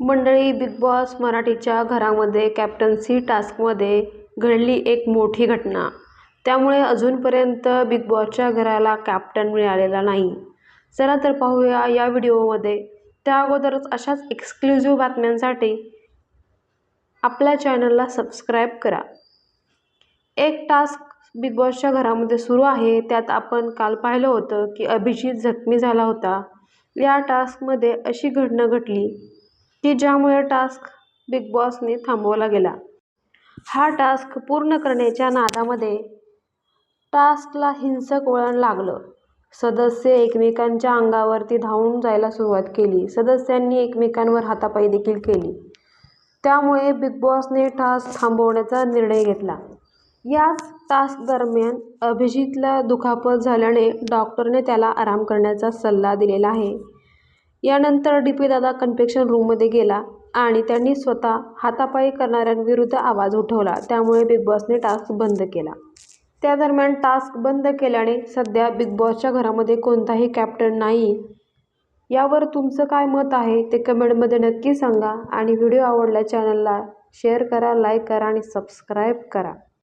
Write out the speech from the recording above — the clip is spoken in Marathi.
मंडळी बिग बॉस मराठीच्या घरामध्ये कॅप्टन्सी टास्कमध्ये घडली एक मोठी घटना. त्यामुळे अजूनपर्यंत बिग बॉसच्या घराला कॅप्टन मिळालेला नाही. चला तर पाहूया या व्हिडिओमध्ये. त्या अगोदरच अशाच एक्सक्लुझिव्ह बातम्यांसाठी आपल्या चॅनलला सबस्क्राईब करा. एक टास्क बिग बॉसच्या घरामध्ये सुरू आहे. त्यात आपण काल पाहिलं होतं की अभिजित जखमी झाला होता. या टास्कमध्ये अशी घटना घडली. की ज्यामुळे टास्क बिग बॉसने थांबवला गेला. हा टास्क पूर्ण करण्याच्या नादामध्ये टास्कला हिंसक वळण लागलं. सदस्य एकमेकांच्या अंगावरती धावून जायला सुरुवात केली. सदस्यांनी एकमेकांवर हातापाई देखील केली. त्यामुळे बिग बॉसने टास्क थांबवण्याचा निर्णय घेतला. याच टास्क दरम्यान अभिजितला दुखापत झाल्याने डॉक्टरने त्याला आराम करण्याचा सल्ला दिलेला आहे. यानंतर डी पी दादा कन्फेक्शन रूममध्ये गेला आणि त्यांनी स्वतः हातापायी करणाऱ्यांविरुद्ध आवाज उठवला. त्यामुळे बिग बॉसने टास्क बंद केला. त्या दरम्यान टास्क बंद केल्याने सध्या बिग बॉसच्या घरामध्ये कोणताही कॅप्टन नाही. यावर तुमचं काय मत आहे ते कमेंटमध्ये नक्की सांगा आणि व्हिडिओ आवडल्या चॅनलला शेअर करा लाईक करा आणि सबस्क्राईब करा.